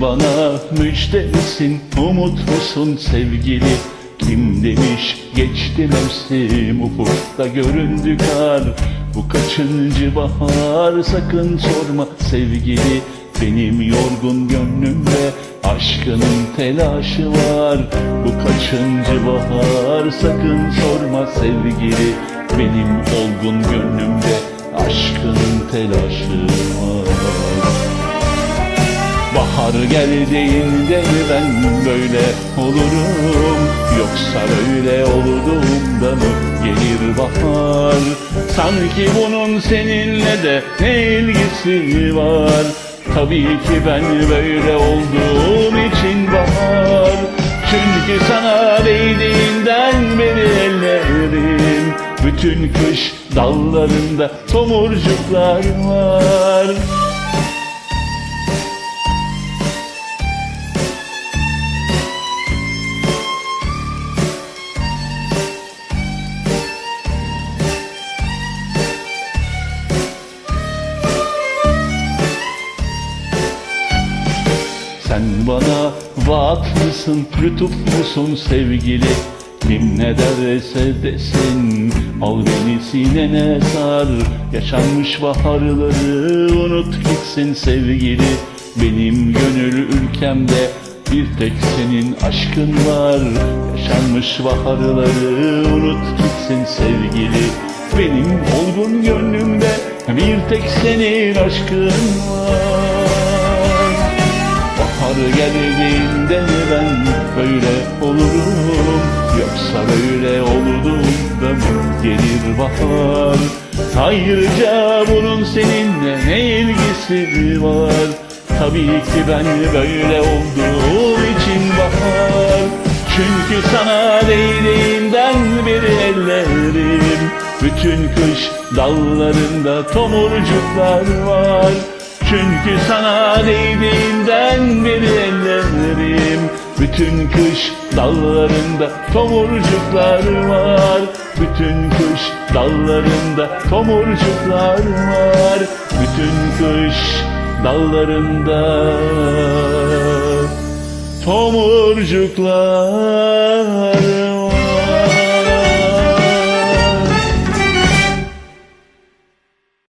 bana müjdelisin umut musun sevgili? Kim demiş geçti mevsim ufukta göründü kar. Bu kaçıncı bahar sakın sorma sevgili. Benim yorgun gönlümde aşkının telaşı var. Bu kaçıncı bahar sakın sorma sevgili. Benim olgun gönlümde aşkının telaşı var Bahar geldiğinde mi ben böyle olurum? Yoksa böyle olduğumda mı gelir bahar? Sanki bunun seninle de ne ilgisi var? Tabii ki ben böyle olduğum için bahar. Çünkü sana değdiğinden beri ellerim. Bütün kış dallarında tomurcuklar var Sen bana vaat mısın, lütuf musun sevgili? Kim ne derse desin, al beni sinene sar. Yaşanmış baharları unut gitsin sevgili. Benim gönül ülkemde bir tek senin aşkın var. Yaşanmış baharları unut gitsin sevgili. Benim olgun gönlümde bir tek senin aşkın var geldiğinde ben böyle olurum. Yoksa böyle olduğumda mı gelir bahar. Ayrıca bunun seninle ne ilgisi var? Tabii ki ben böyle olduğum için bahar. Çünkü sana değdiğinden beri ellerim. Bütün kış dallarında tomurcuklar var çünkü sana değdiğinden beri ellerim. Bütün kış dallarında tomurcuklar var. Bütün kış dallarında tomurcuklar var. Bütün kış dallarında tomurcuklar